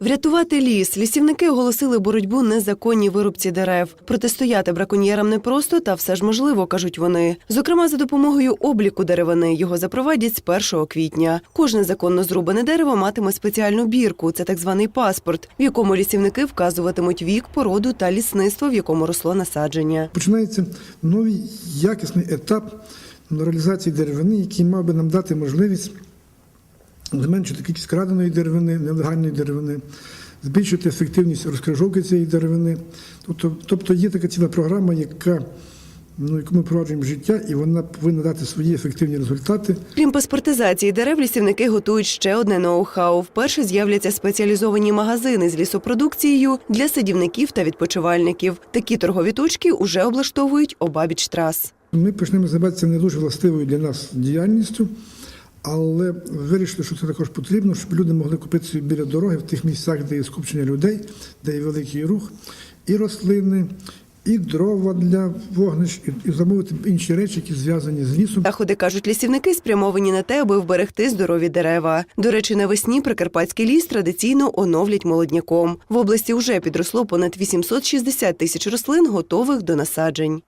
Врятувати ліс. Лісівники оголосили боротьбу незаконній вирубці дерев. Протистояти браконьєрам непросто, та все ж можливо, кажуть вони. Зокрема, за допомогою обліку деревини його запровадять з 1 квітня. Кожне законно зрубане дерево матиме спеціальну бірку. Це так званий паспорт, в якому лісівники вказуватимуть вік, породу та лісництво, в якому росло насадження. Починається новий якісний етап реалізації деревини, який мав би нам дати можливість зменшити кількість краденої деревини, нелегальної деревини, збільшити ефективність розкрижовки цієї деревини. Тобто, тобто є така ціла програма, яка, ну, яку ми впроваджуємо в життя, і вона повинна дати свої ефективні результати. Крім паспортизації дерев, лісівники готують ще одне ноу-хау. Вперше з'являться спеціалізовані магазини з лісопродукцією для садівників та відпочивальників. Такі торгові точки уже облаштовують обабіч трас. Ми почнемо займатися не дуже властивою для нас діяльністю, але вирішили, що це також потрібно, щоб люди могли купити біля дороги в тих місцях, де є скупчення людей, де є великий рух, і рослини, і дрова для вогнищ, і замовити інші речі, які зв'язані з лісом. Заходи, кажуть лісівники, спрямовані на те, аби вберегти здорові дерева. До речі, навесні Прикарпатський ліс традиційно оновлять молодняком. В області вже підросло понад 860 тисяч рослин, готових до насаджень.